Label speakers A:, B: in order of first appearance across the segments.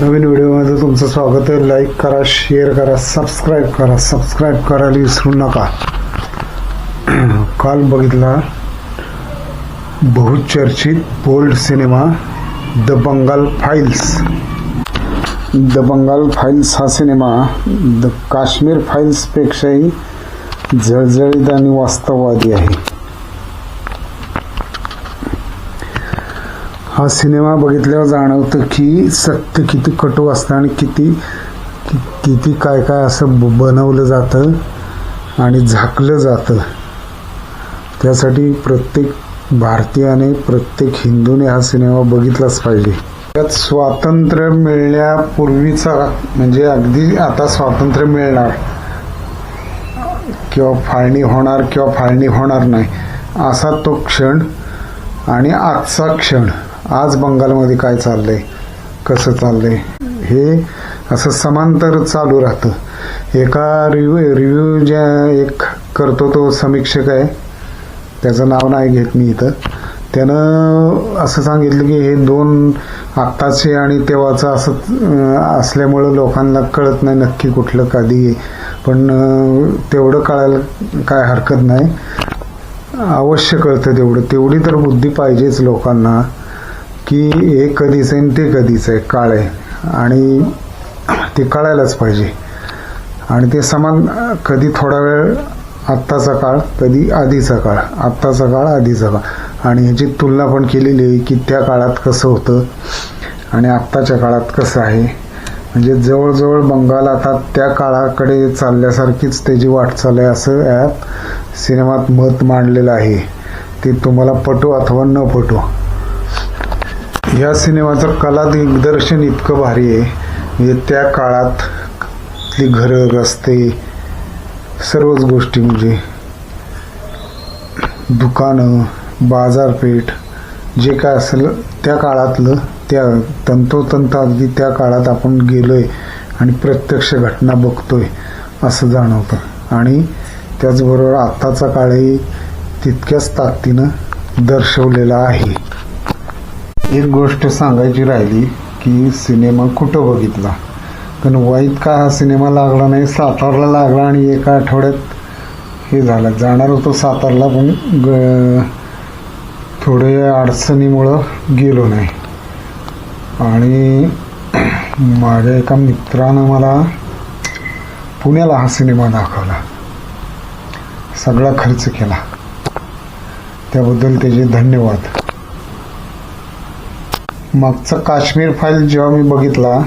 A: नवीन व्हिडिओमध्ये तुमचं स्वागत आहे. लाईक करा शेअर करा सबस्क्राईब करा. सबस्क्राईब करायला विसरू नका. काल बघितला बहुचर्चित bold cinema the Bengal files the Bengal files हा सिनेमा द काश्मीर फाईल्सपेक्षाही जळजळीत आणि वास्तववादी आहे. हा सिनेमा बघितल्यावर जाणवतं की सत्य किती कटू असतं आणि किती किती काय काय असं ब- बनवलं जातं आणि झाकलं जातं. त्यासाठी प्रत्येक भारतीयाने प्रत्येक हिंदूने हा सिनेमा बघितलाच पाहिजे. त्यात स्वातंत्र्य मिळण्यापूर्वीचा म्हणजे अगदी आता स्वातंत्र्य मिळणार किंवा फाळणी होणार किंवा फाळणी होणार नाही असा तो क्षण आणि आजचा क्षण. आज बंगालमध्ये काय चाललंय? कसं चाललंय? हे असं समांतर चालू राहतं. एका रिव्ह्यू रिव्ह्यू ज्या एक करतो तो समीक्षक आहे. त्याचं नाव नाही घेत मी इथं. त्यानं असं सांगितलं की हे दोन आत्ताचे आणि तेव्हाचं असं असल्यामुळं लोकांना कळत नाही नक्की कुठलं कधी पण तेवढं कळायला काय हरकत नाही. अवश्य कळतं तेवढं. तेवढी तर बुद्धी पाहिजेच लोकांना. की हे कधीच आहे आणि ते कधीच आहे काळ. आहे आणि ते कळायलाच पाहिजे. आणि ते समान कधी थोडा वेळ आत्ताचा काळ कधी आधीचा काळ. आत्ताचा काळ आधीचा काळ. आणि ह्याची तुलना पण केलेली आहे की त्या काळात कसं होतं आणि आत्ताच्या काळात कसं आहे. म्हणजे जवळजवळ बंगाल आता त्या काळाकडे चालल्यासारखीच त्याची वाटचाल आहे असं यात सिनेमात मत मांडलेलं आहे. ते तुम्हाला पटो अथवा न पटो. या सिनेमाचं कला दिग्दर्शन इतकं भारी आहे. म्हणजे त्या काळातली घरं रस्ते सर्वच गोष्टी म्हणजे दुकानं बाजारपेठ जे काय असेल त्या काळातलं त्या तंतोतंत अगदी त्या काळात आपण गेलोय आणि प्रत्यक्ष घटना बघतोय असं जाणवतं. आणि त्याचबरोबर आत्ताचा काळही तितक्याच ताकदीनं दर्शवलेला आहे. एक गोष्ट सांगायची राहिली की सिनेमा कुठं बघितला? पण वाईट का हा सिनेमा लागला नाही? सातारला लागला आणि एका आठवड्यात हे झालं. जाणार होतो सातारला पण ग थोडे अडचणीमुळं गेलो नाही. आणि माझ्या एका मित्रानं मला पुण्याला हा सिनेमा दाखवला. सगळा खर्च केला. त्याबद्दल त्याचे धन्यवाद. मागचा काश्मीर फाईल जेव्हा मी बघितला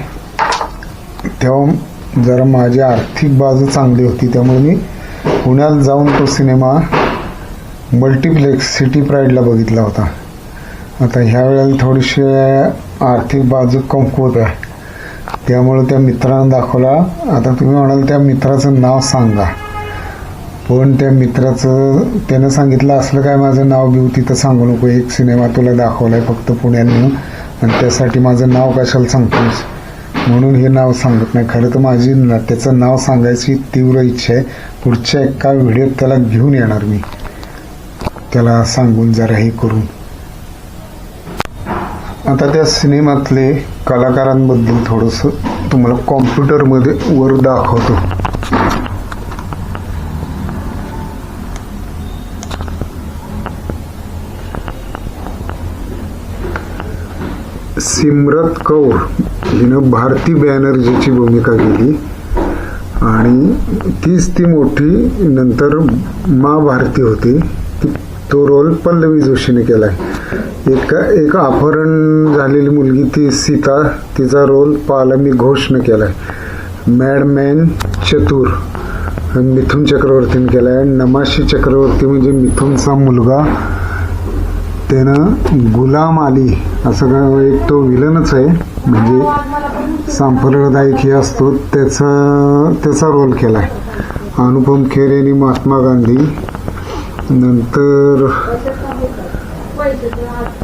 A: तेव्हा जरा माझी आर्थिक बाजू चांगली होती. त्यामुळे मी पुण्यात जाऊन तो सिनेमा मल्टिप्लेक्स सिटी प्राईडला बघितला होता. आता ह्या वेळेला थोडीशी आर्थिक बाजू कमकुवत आहे. त्यामुळे त्या मित्रानं दाखवला. आता तुम्ही म्हणाल त्या मित्राचं नाव सांगा. पण त्या मित्राचं त्यानं सांगितलं असलं काय माझं नाव बिव तिथं सांगू नको. एक सिनेमा तुला दाखवलाय फक्त पुण्यानं. आणि त्यासाठी माझं नाव कशाला सांगतोस? म्हणून हे नाव सांगत नाही. खरं तर माझी त्याचं नाव सांगायची तीव्र इच्छा आहे. पुढच्या एका व्हिडिओत त्याला घेऊन येणार मी. त्याला सांगून जरा हे करून. आता त्या सिनेमातले कलाकारांबद्दल थोडंसं तुम्हाला कॉम्प्युटरमध्ये वर दाखवतो. सिमरत कौर हिनं भारती बॅनर्जीची भूमिका केली. आणि तीच ती मोठी नंतर मा भारती होती. तो रोल पल्लवी जोशीने केलाय एक एक अपहरण झालेली मुलगी ती सीता तिचा रोल पालमी घोषनं केलाय मॅडमॅन चतुर मिथुन चक्रवर्तीने केलाय नमाशी चक्रवर्ती म्हणजे मिथुनचा मुलगा. त्यानं गुलाम अली असं काय एक तो विलनच आहे. म्हणजे सांप्रदायिक हे असतो त्याचा त्याचा रोल केला आहे अनुपम खेर यांनी महात्मा गांधी. नंतर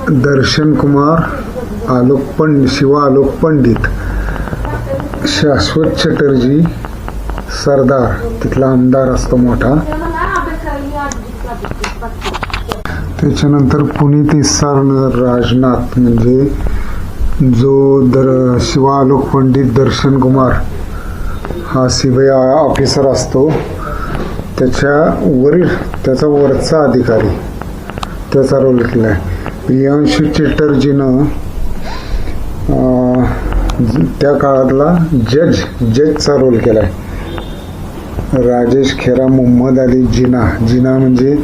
A: दर्शन कुमार आलोक पंडित शिवा आलोक पंडित शाश्वत चटर्जी सरदार. तिथला आमदार असतो मोठा. त्याच्यानंतर पुनीत इसार राजनाथ म्हणजे जो दर शिवालोक पंडित दर्शन कुमार हा सीबीआय ऑफिसर असतो त्याच्या वरील त्याचा वरचा अधिकारी त्याचा रोल केला आहे. प्रियांशू चॅटर्जीनं त्या काळातला जज जजचा रोल केला आहे. राजेश खेरा मोहम्मद अली जिना जिना म्हणजे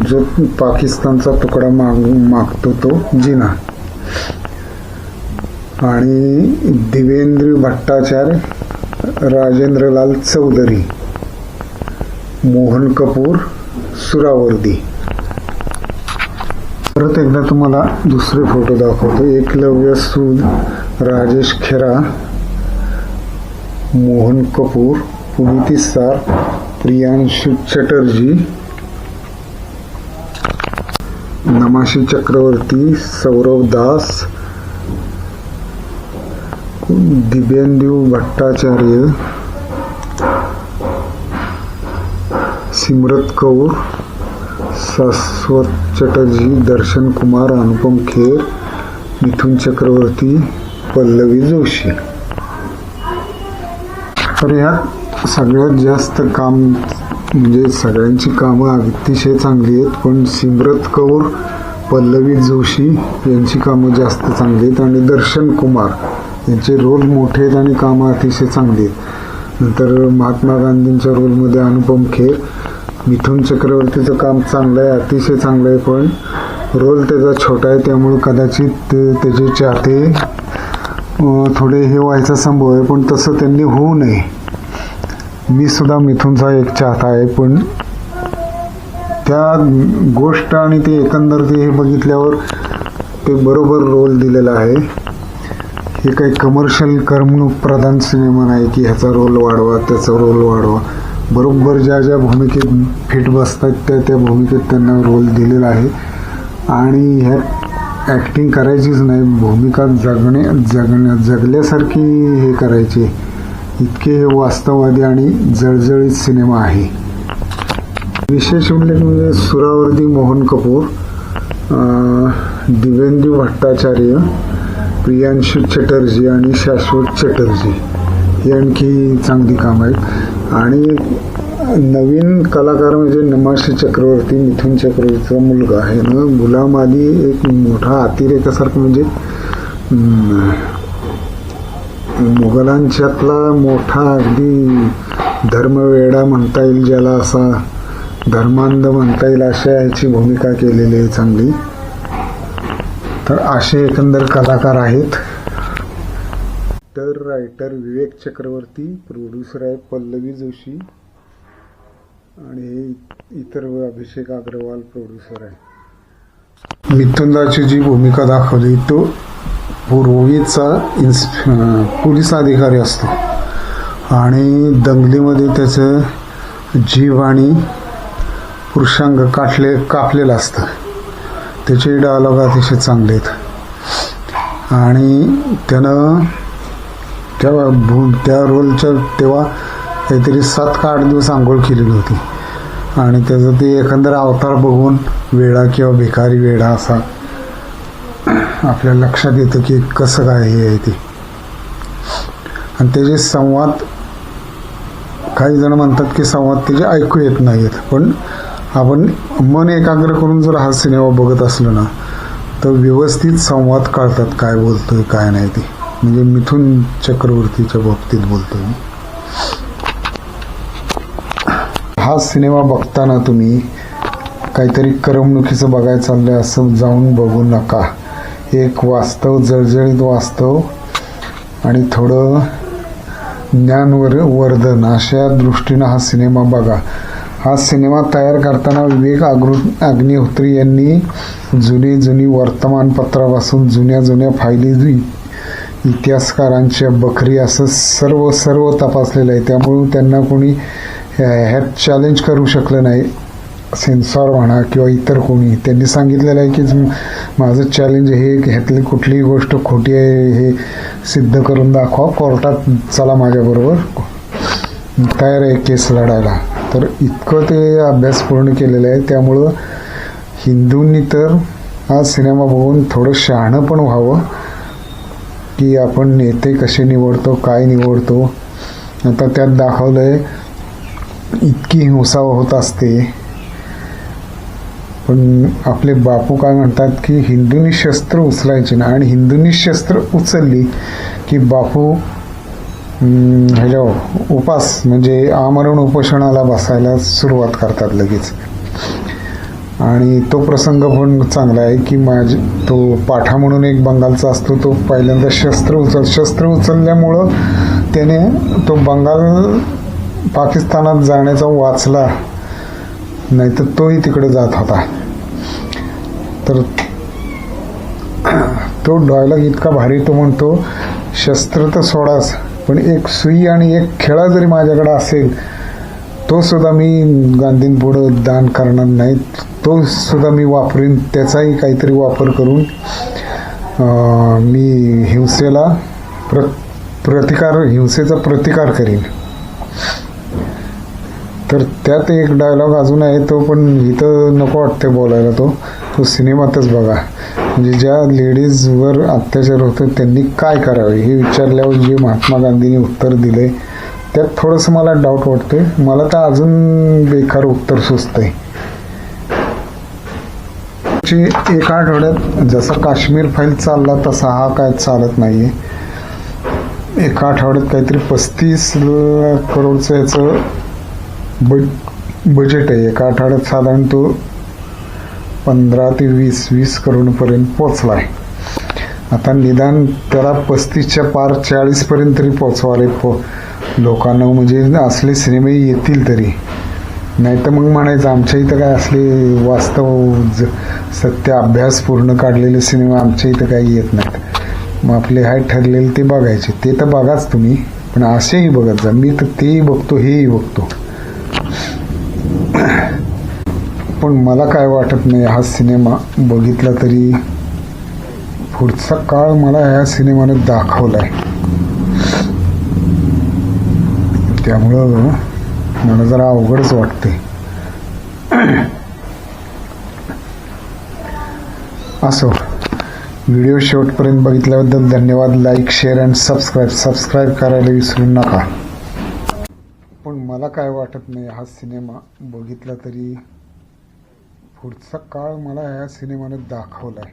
A: जो पाकिस्तानचा तुकडा माग मागतो तो जिना. आणि दिवेंद्र भट्टाचार्य राजेंद्रलाल चौधरी मोहन कपूर सुरावर्दी. परत एकदा तुम्हाला दुसरे फोटो दाखवतो. एकलव्य सूद राजेश खेरा मोहन कपूर सुनीती सार प्रियांशु चटर्जी. नमाशी चक्रवर्ती सौरव दास. दिव्येंदू भट्टाचार्य. सिमरत कौर. शाश्वत चटर्जी दर्शन कुमार अनुपम खेर मिथुन चक्रवर्ती पल्लवी जोशी. तर ह्या सगळ्यात जास्त काम म्हणजे सगळ्यांची कामं अतिशय चांगली आहेत पण सिमरत कौर पल्लवी जोशी यांची कामं जास्त चांगली आहेत आणि दर्शन कुमार यांचे रोल मोठे आहेत आणि कामं अतिशय चांगली आहेत. नंतर महात्मा गांधींच्या रोलमध्ये अनुपम खेर. मिथुन चक्रवर्तीचं काम चांगलं आहे अतिशय चांगलं आहे पण रोल त्याचा छोटा आहे त्यामुळे कदाचित ते- त्याचे चाहते थोडे हे व्हायचा संभव आहे पण तसं त्यांनी होऊ नये. मी सुद्धा मिथुनचा एक चाहता आहे पण त्या गोष्ट आणि ते एकंदर ते हे बघितल्यावर ते बरोबर रोल दिलेला आहे. हे काही कमर्शियल करमणूक प्रधान सिनेमा नाही की ह्याचा रोल वाढवा त्याचा रोल वाढवा. बरोबर ज्या ज्या भूमिकेत फिट बसतात त्या त्या भूमिकेत त्यांना रोल दिलेला आहे. आणि ह्या ॲक्टिंग करायचीच नाही भूमिका जगणे जगण्या जगल्यासारखी हे करायची इतके हे वास्तववादी आणि जळजळीत सिनेमा आहे. विशेष उल्लेख म्हणजे सुरावर्दी मोहन कपूर दिवेंदू भट्टाचार्य प्रियांशु चटर्जी आणि शाश्वत चटर्जी ही आणखी चांगली काम आहेत. आणि नवीन कलाकार म्हणजे नमाशी चक्रवर्ती मिथुन चक्रवर्तीचा मुलगा आहे ना. गुलाम अली एक मोठा अतिरेकासारखं म्हणजे मुघलांच्यातला मोठा अगदी धर्मवेडा म्हणता येईल ज्याला असा धर्मांध म्हणता येईल अशा याची भूमिका केलेली आहे चांगली. तर असे एकंदर कलाकार आहेत. तर रायटर विवेक चक्रवर्ती प्रोड्युसर आहे पल्लवी जोशी आणि हे इतर अभिषेक अग्रवाल प्रोड्युसर आहे. मिथुनदाची जी भूमिका दाखवली तो पूर्वीचा इन्स पोलीस अधिकारी असतो. आणि दंगलीमध्ये त्याचं जीव आणि पुरुषांग काटले कापलेलं असतं. त्याचे डायलॉग अतिशय चांगले आहेत. आणि त्यानं त्या भू त्या रोलच्या तेव्हा काहीतरी सात का आठ दिवस आंघोळ केलेली होती. आणि त्याचं ते एकंदर अवतार बघून वेडा किंवा भिकारी वेडा असा आपल्या लक्षात येतं की कसं काय हे आहे ते. आणि त्याचे संवाद काही जण म्हणतात की संवाद त्याचे ऐकू येत नाहीत. पण आपण मन एकाग्र करून जर हा सिनेमा बघत असलो ना तर व्यवस्थित संवाद काढतात काय बोलतोय काय नाही ते. म्हणजे मिथुन चक्रवर्तीच्या बाबतीत बोलतोय हा सिनेमा बघताना तुम्ही काहीतरी करमणुकीचं बघायला चाललंय असं जाऊन बघू नका. एक वास्तव जळजळीत वास्तव आणि थोडं ज्ञानवर वर्धन. अशा दृष्टीनं हा सिनेमा बघा. हा सिनेमा तयार करताना विवेक आगृ अग्निहोत्री यांनी जुनी जुनी वर्तमानपत्रापासून जुन्या जुन्या फायली इतिहासकारांच्या बकरी असं सर्व सर्व तपासलेलं आहे. त्यामुळे त्यांना कोणी ह्या- ह्यात चॅलेंज करू शकलं नाही. सेन्सॉर म्हणा किंवा इतर कोणी त्यांनी सांगितलेलं आहे की माझं चॅलेंज हे ह्यातली कुठलीही गोष्ट खोटी आहे हे सिद्ध करून दाखवा कोर्टात चला माझ्याबरोबर. तयार आहे केस लढायला. तर इतकं ते अभ्यास पूर्ण केलेलं आहे त्यामुळं हिंदूंनी तर हा सिनेमा बघून थोडं शहाणं पण व्हावं की आपण नेते कसे निवडतो काय निवडतो. आता त्यात दाखवलं आहे इतकी हिंसा होत असते. पण आपले बापू काय म्हणतात की हिंदूंनी शस्त्र उचलायचे ना आणि हिंदूंनी शस्त्र उचलली की बापू ह्याच्या उपास म्हणजे आमरण उपोषणाला बसायला सुरुवात करतात लगेच. आणि तो प्रसंग पण चांगला आहे की माझ तो पाठा म्हणून एक बंगालचा असतो तो पहिल्यांदा शस्त्र उचल शस्त्र उचलल्यामुळं त्याने तो बंगाल पाकिस्तानात जाण्याचा वाचला. नाही तर तोही तिकडे जात होता. तर तो डायलॉग इतका भारी तो म्हणतो शस्त्र तर सोडाच पण एक सुई आणि एक खेळा जरी माझ्याकडे असेल तो सुद्धा मी गांधींपुढं दान करणार नाही. तो सुद्धा मी वापरीन त्याचाही काहीतरी वापर करून मी हिंसेला प्र प्रतिकार हिंसेचा प्रतिकार करीन. तर त्यात एक डायलॉग अजून आहे तो पण इथं नको वाटते बोलायला तो. तो सिनेमातच बघा. म्हणजे ज्या लेडीजवर अत्याचार होतो त्यांनी काय करावे? हे विचारल्यावर जे महात्मा गांधींनी उत्तर दिले त्यात थोडंसं मला डाऊट वाटतोय. मला तर अजून बेकार उत्तर सुचतंय. ची एका आठवड्यात जसा काश्मीर फाईल चालला तसा हा काय चालत नाहीये. एका आठवड्यात काहीतरी पस्तीस करोडचं याचं बज बजेट आहे. एका आठवड्यात साधारण तो पंधरा ते वीस वीस करोडपर्यंत पोचला आहे. आता निदान त्याला पस्तीसच्या पार चाळीसपर्यंत तरी पोचवाले पो लोकांना म्हणजे असले सिनेमे येतील तरी. नाही तर मग म्हणायचं आमच्या इथं काय असले वास्तव ज सत्य अभ्यास पूर्ण काढलेले सिनेमा आमच्या इथं काही येत नाहीत. मग आपले हाय ठरलेले ते बघायचे. ते तर बघाच तुम्ही पण असेही बघत जा. मी तर तेही बघतो हेही बघतो. पण मला काय वाटत नाही हा सिनेमा बघितला तरी पुढचा काळ मला ह्या सिनेमाने दाखवलाय. त्यामुळं मला जरा अवघडच वाटते असो व्हिडिओ शेवटपर्यंत बघितल्याबद्दल धन्यवाद. Like share and subscribe subscribe करायला विसरू नका. पण मला काय वाटत नाही हा सिनेमा बघितला तरी पुढचा काळ मला ह्या सिनेमाने दाखवलाय.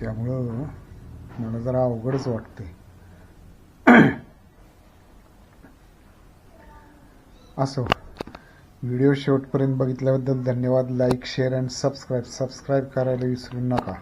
A: त्यामुळं मला जरा अवघडच वाटते असो व्हिडिओ शेवटपर्यंत बघितल्याबद्दल धन्यवाद. Like share and subscribe. Subscribe करायला विसरू नका.